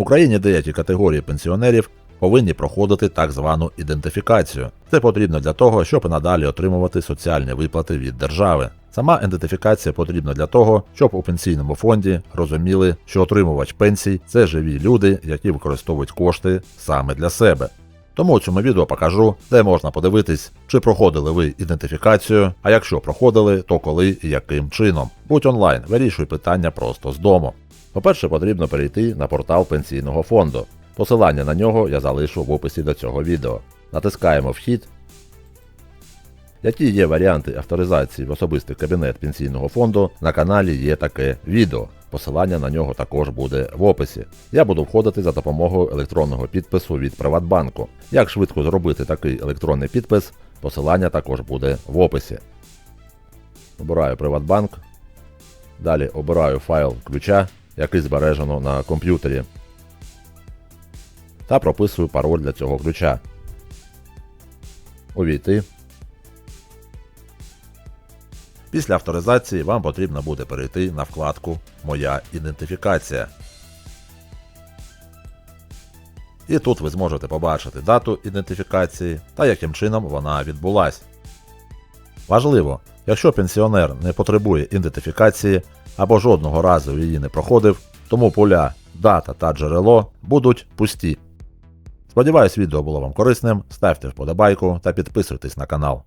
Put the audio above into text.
В Україні деякі категорії пенсіонерів повинні проходити так звану ідентифікацію. Це потрібно для того, щоб надалі отримувати соціальні виплати від держави. Сама ідентифікація потрібна для того, щоб у пенсійному фонді розуміли, що отримувач пенсій це живі люди, які використовують кошти саме для себе. Тому у цьому відео покажу, де можна подивитись, чи проходили ви ідентифікацію, а якщо проходили, то коли і яким чином. Будь онлайн, вирішуй питання просто з дому. По-перше, потрібно перейти на портал пенсійного фонду. Посилання на нього я залишу в описі до цього відео. Натискаємо Вхід. Які є варіанти авторизації в особистий кабінет пенсійного фонду, на каналі є таке відео. Посилання на нього також буде в описі. Я буду входити за допомогою електронного підпису від Приватбанку. Як швидко зробити такий електронний підпис, посилання також буде в описі. Обираю Приватбанк. Далі обираю файл ключа, який збережено на комп'ютері. Та прописую пароль для цього ключа. Увійти. Після авторизації вам потрібно буде перейти на вкладку Моя ідентифікація. І тут ви зможете побачити дату ідентифікації та яким чином вона відбулась. Важливо, якщо пенсіонер не потребує ідентифікації або жодного разу її не проходив, тому поля дата та джерело будуть пусті. Сподіваюсь, відео було вам корисним. Ставте вподобайку та підписуйтесь на канал.